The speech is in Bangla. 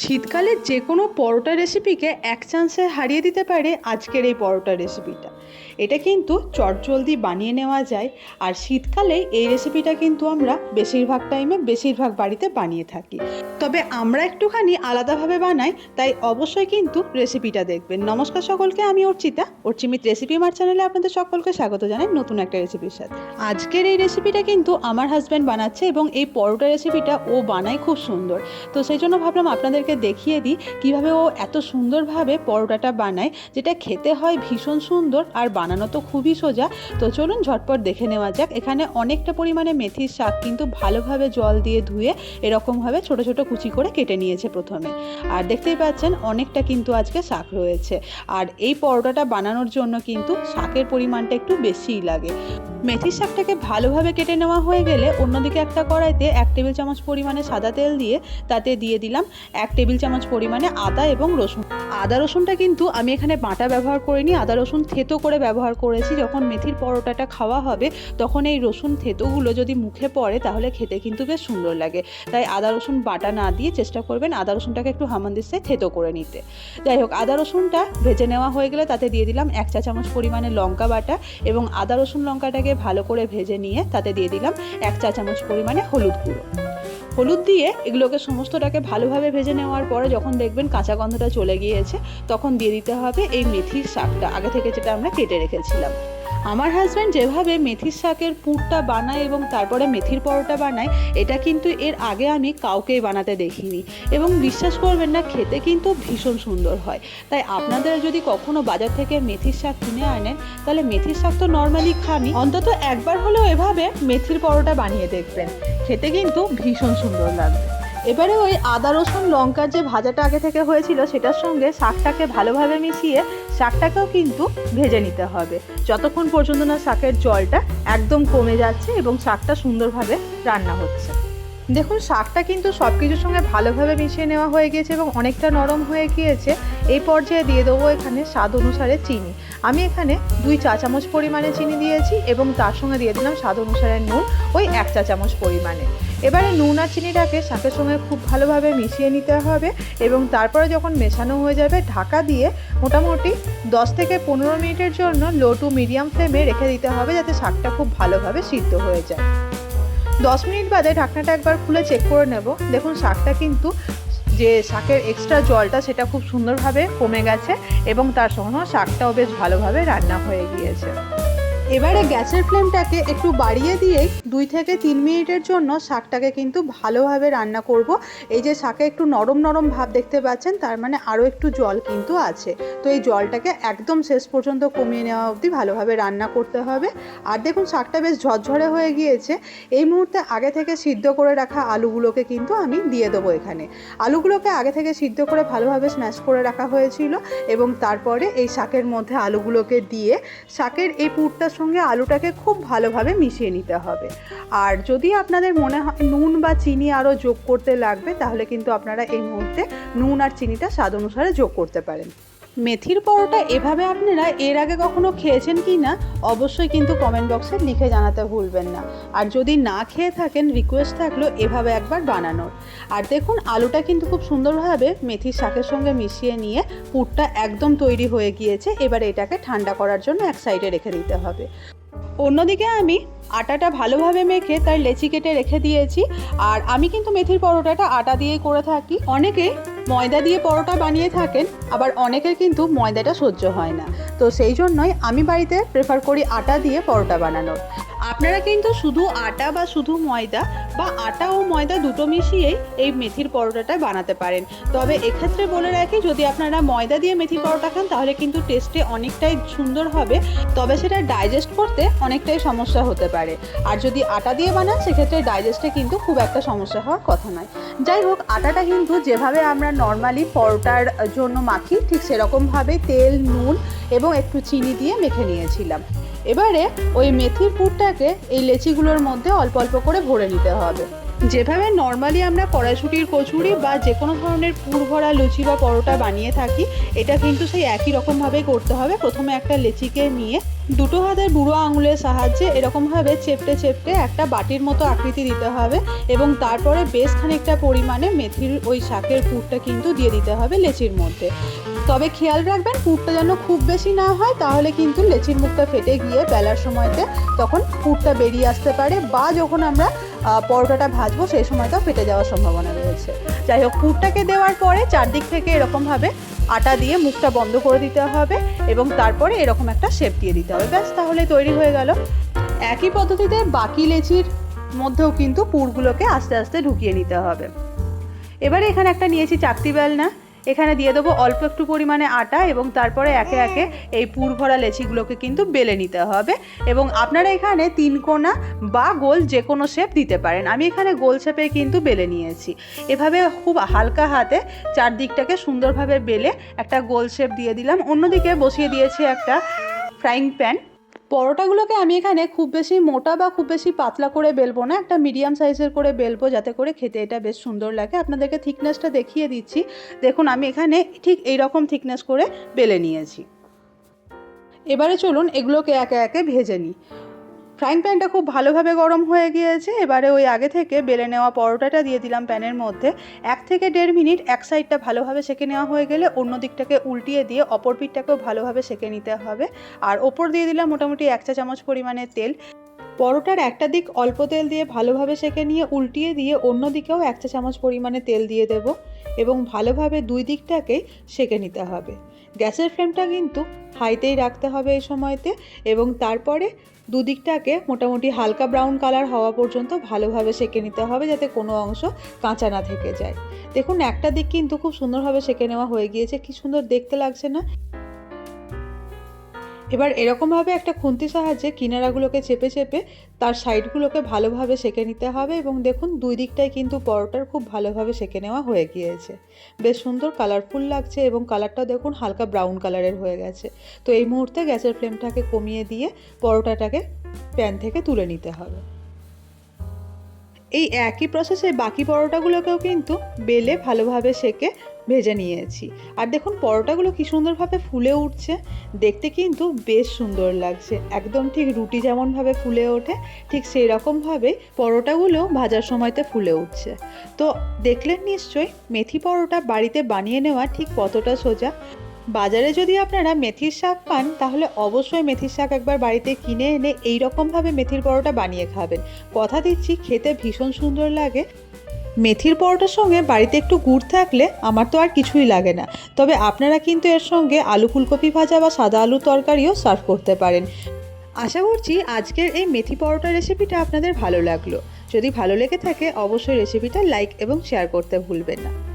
শীতকালে যে কোনো পরোটা রেসিপিকে এক চান্সে হারিয়ে দিতে পারে আজকের এই পরোটা রেসিপিটা এটা কিন্তু চটজলদি বানিয়ে নেওয়া যায়। আর শীতকালে এই রেসিপিটা কিন্তু আমরা বেশিরভাগ টাইমে বেশিরভাগ বাড়িতে বানিয়ে থাকি। তবে আমরা একটুখানি আলাদাভাবে বানাই, তাই অবশ্যই কিন্তু রেসিপিটা দেখবেন। নমস্কার সকলকে, আমি অর্চিতা। অর্চিমিত রেসিপি মার চ্যানেলে আপনাদের সকলকে স্বাগত জানাই নতুন একটা রেসিপির সাথে। আজকের এই রেসিপিটা কিন্তু আমার হাজব্যান্ড বানাচ্ছে এবং এই পরোটা রেসিপিটা ও বানায় খুব সুন্দর। তো সেই জন্য ভাবলাম আপনাদেরকে দেখিয়ে দিই কীভাবে ও এত সুন্দরভাবে পরোটাটা বানায়, যেটা খেতে হয় ভীষণ সুন্দর আর বানানো তো খুবই সোজা। তো চলুন ঝটপট দেখে নেওয়া যাক। এখানে অনেকটা পরিমাণে মেথির শাক কিন্তু ভালোভাবে জল দিয়ে ধুয়ে এরকমভাবে ছোট ছোট কুচি করে কেটে নিয়েছে প্রথমে। আর দেখতেই পাচ্ছেন অনেকটা কিন্তু আজকে শাক রয়েছে। আর এই পরোটাটা বানানোর জন্য কিন্তু শাকের পরিমাণটা একটু বেশিই লাগে। মেথির শাকটাকে ভালোভাবে কেটে নেওয়া হয়ে গেলে অন্যদিকে একটা কড়াইতে এক টেবিল চামচ পরিমাণে সাদা তেল দিয়ে তাতে দিয়ে দিলাম এক টেবিল চামচ পরিমাণে আদা এবং রসুন। আদা রসুনটা কিন্তু আমি এখানে বাটা ব্যবহার করিনি, আদা রসুন থেতো করে ব্যবহার করেছি। যখন মেথির পরোটাটা খাওয়া হবে, তখন এই রসুন থেতোগুলো যদি মুখে পড়ে, তাহলে খেতে কিন্তু বেশ সুন্দর লাগে। তাই আদা রসুন বাটা না দিয়ে চেষ্টা করবেন আদা রসুনটাকে একটু হামানদিসে থেতো করে নিতে। যাই হোক, আদা রসুনটা ভেজে নেওয়া হয়ে গেলে তাতে দিয়ে দিলাম এক চা চামচ পরিমাণে লঙ্কা বাটা এবং আদা রসুন লঙ্কাটাকে ভালো করে ভেজে নিয়ে তাতে দিয়ে দিলাম এক চা চামচ পরিমাণে হলুদ গুঁড়ো। হলুদ দিয়ে এগুলোকে সমস্তটাকে ভালোভাবে ভেজে নেওয়ার পরে যখন দেখবেন কাঁচা গন্ধটা চলে গিয়েছে, তখন দিয়ে দিতে হবে এই মেথির শাকটা, আগে থেকে যেটা আমরা কেটে রেখেছিলাম। আমার হাজব্যান্ড যেভাবে মেথির শাকের পুরটা বানায় এবং তারপরে মেথির পরোটা বানায়, এটা কিন্তু এর আগে আমি কাউকেই বানাতে দেখিনি। এবং বিশ্বাস করবেন না, খেতে কিন্তু ভীষণ সুন্দর হয়। তাই আপনাদের যদি কখনো বাজার থেকে মেথির শাক কিনে আনেন, তাহলে মেথির শাক তো নর্মালি খানি অন্তত একবার হলেও এভাবে মেথির পরোটা বানিয়ে দেখবেন। খেতে কিন্তু ভীষণ সুন্দর লাগবে। এবারে ওই আদা, রসুন লঙ্কার যে ভাজাটা আগে থেকে হয়েছিল, সেটার সঙ্গে শাকটাকে ভালোভাবে মিশিয়ে শাকটাকেও কিন্তু ভেজে নিতে হবে। যতক্ষণ পর্যন্ত না শাকের জলটা একদম কমে যাচ্ছে এবং শাকটা সুন্দরভাবে রান্না হচ্ছে। দেখুন, শাকটা কিন্তু সব কিছুর সঙ্গে ভালোভাবে মিশিয়ে নেওয়া হয়ে গিয়েছে এবং অনেকটা নরম হয়ে গিয়েছে। এই পর্যায়ে দিয়ে দেবো এখানে স্বাদ অনুসারে চিনি। আমি এখানে দুই চা চামচ পরিমাণে চিনি দিয়েছি এবং তার সঙ্গে দিয়ে দিলাম স্বাদ অনুসারে নুন, ওই এক চা চামচ পরিমাণে। এবারে নুন আর চিনিটাকে শাকের সঙ্গে খুব ভালোভাবে মিশিয়ে নিতে হবে এবং তারপরে যখন মেশানো হয়ে যাবে, ঢাকা দিয়ে মোটামুটি দশ থেকে পনেরো মিনিটের জন্য লো টু মিডিয়াম ফ্লেমে রেখে দিতে হবে যাতে শাকটা খুব ভালোভাবে সিদ্ধ হয়ে যায়। দশ মিনিট বাদে ঢাকনাটা একবার খুলে চেক করে নেব। দেখুন, শাকটা কিন্তু যে শাকের এক্সট্রা জলটা সেটা খুব সুন্দরভাবে কমে গেছে এবং তার সঙ্গে শাকটাও বেশ ভালোভাবে রান্না হয়ে গিয়েছে। এবারে গ্যাসের ফ্লেমটাকে একটু বাড়িয়ে দিয়ে দুই থেকে তিন মিনিটের জন্য শাকটাকে কিন্তু ভালোভাবে রান্না করব। এই যে শাকে একটু নরম নরম ভাব দেখতে পাচ্ছেন, তার মানে আরও একটু জল কিন্তু আছে। তো এই জলটাকে একদম শেষ পর্যন্ত কমিয়ে নেওয়া অবধি ভালোভাবে রান্না করতে হবে। আর দেখুন, শাকটা বেশ ঝরঝরে হয়ে গিয়েছে। এই মুহূর্তে আগে থেকে সিদ্ধ করে রাখা আলুগুলোকে কিন্তু আমি দিয়ে দেবো এখানে। আলুগুলোকে আগে থেকে সিদ্ধ করে ভালোভাবে স্ম্যাশ করে রাখা হয়েছিল এবং তারপরে এই শাকের মধ্যে আলুগুলোকে দিয়ে শাকের এই পুরটার সঙ্গে আলুটাকে খুব ভালোভাবে মিশিয়ে নিতে হবে। আর যদি আপনাদের মনে হয় নুন বা চিনি আরও যোগ করতে লাগবে, তাহলে কিন্তু আপনারা এই মুহূর্তে নুন আর চিনিটা স্বাদ অনুসারে যোগ করতে পারেন। মেথির পরোটা এভাবে আপনারা এর আগে কখনো খেয়েছেন কি না, অবশ্যই কিন্তু কমেন্ট বক্সে লিখে জানাতে ভুলবেন না। আর যদি না খেয়ে থাকেন রিকোয়েস্ট থাকল এভাবে একবার বানানোর। আর দেখুন, আলুটা কিন্তু খুব সুন্দরভাবে মেথির শাকের সঙ্গে মিশিয়ে নিয়ে পুরটা একদম তৈরি হয়ে গিয়েছে। এবার এটাকে ঠান্ডা করার জন্য এক সাইডে রেখে দিতে হবে। অন্যদিকে আমি আটাটা ভালোভাবে মেখে তার লেচি কেটে রেখে দিয়েছি। আর আমি কিন্তু মেথির পরোটাটা আটা দিয়েই করে থাকি। অনেকে ময়দা দিয়ে পরোটা বানিয়ে থাকেন, আবার অনেকের কিন্তু ময়দাটা সহ্য হয় না। তো সেই জন্যই আমি বাড়িতে প্রেফার করি আটা দিয়ে পরোটা বানানোর। আপনারা কিন্তু শুধু আটা বা শুধু ময়দা বা আটা ও ময়দা দুটো মিশিয়েই এই মেথির পরোটাটা বানাতে পারেন। তবে এক্ষেত্রে বলে রাখি, যদি আপনারা ময়দা দিয়ে মেথির পরোটা খান, তাহলে কিন্তু টেস্টে অনেকটাই সুন্দর হবে। তবে সেটা ডাইজেস্ট করতে অনেকটাই সমস্যা হতে পারে। আর যদি আটা দিয়ে বানান, সেক্ষেত্রে ডাইজেস্টে কিন্তু খুব একটা সমস্যা হওয়ার কথা নয়। যাই হোক, আটাটা কিন্তু যেভাবে আমরা নর্মালি পরোটার জন্য মাখি, ঠিক সেরকমভাবে তেল, নুন এবং একটু চিনি দিয়ে মেখে নিয়েছিলাম। এবারে ওই মেথির পুরটাকে এই লেচিগুলোর মধ্যে অল্প অল্প করে ভরে নিতে হবে। যেভাবে নর্মালি আমরা কড়াইশুটির কচুরি বা যে কোনো ধরনের পুর ভরা লুচি বা পরোটা বানিয়ে থাকি, এটা কিন্তু সেই একই রকমভাবেই করতে হবে। প্রথমে একটা লেচিকে নিয়ে দুটো হাতের বুড়ো আঙুলের সাহায্যে এরকমভাবে চেপটে চেপটে একটা বাটির মতো আকৃতি দিতে হবে এবং তারপরে বেশ খানিকটা পরিমাণে মেথির ওই শাকের পুরটা কিন্তু দিয়ে দিতে হবে লেচির মধ্যে। তবে খেয়াল রাখবেন, পুরটা যেন খুব বেশি না হয়, তাহলে কিন্তু লেচির মুখটা ফেটে গিয়ে বেলার সময়তে তখন পুরটা বেরিয়ে আসতে পারে বা যখন আমরা পরোটাটা ভাজবো সেই সময়টাও ফেটে যাওয়ার সম্ভাবনা রয়েছে যাই হোক, পুরটাকে দেওয়ার পরে চারদিক থেকে এরকমভাবে আটা দিয়ে মুখটা বন্ধ করে দিতে হবে এবং তারপরে এরকম একটা শেপ দিয়ে দিতে হবে। ব্যাস, তাহলে তৈরি হয়ে গেল। একই পদ্ধতিতে বাকি লেচির মধ্যেও কিন্তু পুরগুলোকে আস্তে আস্তে ঢুকিয়ে নিতে হবে। এবারে এখানে একটা নিয়েছি চাকতি বেলনা। এখানে দিয়ে দেবো অল্প একটু পরিমাণে আটা এবং তারপরে একে একে এই পুর ভরা লেচিগুলোকে কিন্তু বেলে নিতে হবে। এবং আপনারা এখানে তিন কোনা বা গোল যে কোনো শেপ দিতে পারেন। আমি এখানে গোল শেপে কিন্তু বেলে নিয়েছি। এভাবে খুব হালকা হাতে চারদিকটাকে সুন্দরভাবে বেলে একটা গোল শেপ দিয়ে দিলাম। অন্যদিকে বসিয়ে দিয়েছি একটা ফ্রাইং প্যান পরোটাগুলোকে আমি এখানে খুব বেশি মোটা বা খুব বেশি পাতলা করে বেলবো না, একটা মিডিয়াম সাইজের করে বেলবো যাতে করে খেতে এটা বেশ সুন্দর লাগে। আপনাদেরকে থিকনেসটা দেখিয়ে দিচ্ছি। দেখুন, আমি এখানে ঠিক এই রকম থিকনেস করে বেলে নিয়েছি। এবারে চলুন এগুলোকে একে একে ভেজে নিই। ফ্রাইং প্যানটা খুব ভালোভাবে গরম হয়ে গিয়েছে। এবারে ওই আগে থেকে বেলে নেওয়া পরোটাটা দিয়ে দিলাম প্যানের মধ্যে। এক থেকে দেড় মিনিট এক সাইডটা ভালোভাবে সেকে নেওয়া হয়ে গেলে অন্য দিকটাকে উল্টিয়ে দিয়ে অপর পিঠটাকেও ভালোভাবে সেকে নিতে হবে। আর ওপর দিয়ে দিলাম মোটামুটি এক চা চামচ পরিমাণে তেল। পরোটার একটা দিক অল্প তেল দিয়ে ভালোভাবে সেকে নিয়ে উল্টিয়ে দিয়ে অন্য দিকেও এক চা চামচ পরিমাণে তেল দিয়ে দেব এবং ভালোভাবে দুই দিকটাকেই সেকে নিতে হবে। গ্যাসের ফ্লেমটা কিন্তু হাইতেই রাখতে হবে এই সময়তে এবং তারপরে দুদিকটাকে মোটামুটি হালকা ব্রাউন কালার হওয়া পর্যন্ত ভালোভাবে সেঁকে নিতে হবে যাতে কোনো অংশ কাঁচা না থেকে যায়। দেখুন, একটা দিক কিন্তু খুব সুন্দরভাবে সেঁকে নেওয়া হয়ে গিয়েছে। কি সুন্দর দেখতে লাগছে না? এবার এরকমভাবে একটা খুন্তির সাহায্যে কিনারাগুলোকে চেপে চেপে তার সাইডগুলোকে ভালোভাবে সেকে নিতে হবে এবং দেখুন দুই দিকটাই কিন্তু পরোটার খুব ভালোভাবে সেকে নেওয়া হয়ে গিয়েছে। বেশ সুন্দর কালারফুল লাগছে এবং কালারটা দেখুন হালকা ব্রাউন কালারের হয়ে গেছে। তো এই মুহূর্তে গ্যাসের ফ্লেমটাকে কমিয়ে দিয়ে পরোটাটাকে প্যান থেকে তুলে নিতে হবে। এই একই প্রসেসে বাকি পরোটাগুলোকেও কিন্তু বেলে ভালোভাবে সেকে ভেজে নিয়েছি। আর দেখুন, পরোটাগুলো কি সুন্দরভাবে ফুলে উঠছে। দেখতে কিন্তু বেশ সুন্দর লাগছে। একদম ঠিক রুটি যেমনভাবে ফুলে ওঠে, ঠিক সেই রকমভাবেই পরোটাগুলো ভাজার সময়তে ফুলে উঠছে। তো দেখলেন নিশ্চয়ই, মেথি পরোটা বাড়িতে বানিয়ে নেওয়া ঠিক কতটা সোজা। বাজারে যদি আপনারা মেথির শাক পান, তাহলে অবশ্যই মেথির শাক একবার বাড়িতে কিনে এনে এইরকমভাবে মেথির পরোটা বানিয়ে খাবেন। কথা দিচ্ছি, খেতে ভীষণ সুন্দর লাগে। মেথির পরোটার সঙ্গে বাড়িতে একটু গুড় থাকলে আমার তো আর কিছুই লাগে না। তবে আপনারা কিন্তু এর সঙ্গে আলু ফুলকপি ভাজা বা সাদা আলু তরকারিও সার্ভ করতে পারেন। আশা করছি আজকের এই মেথি পরোটা রেসিপিটা আপনাদের ভালো লাগল। যদি ভালো লেগে থাকে, অবশ্যই রেসিপিটা লাইক এবং শেয়ার করতে ভুলবেন না।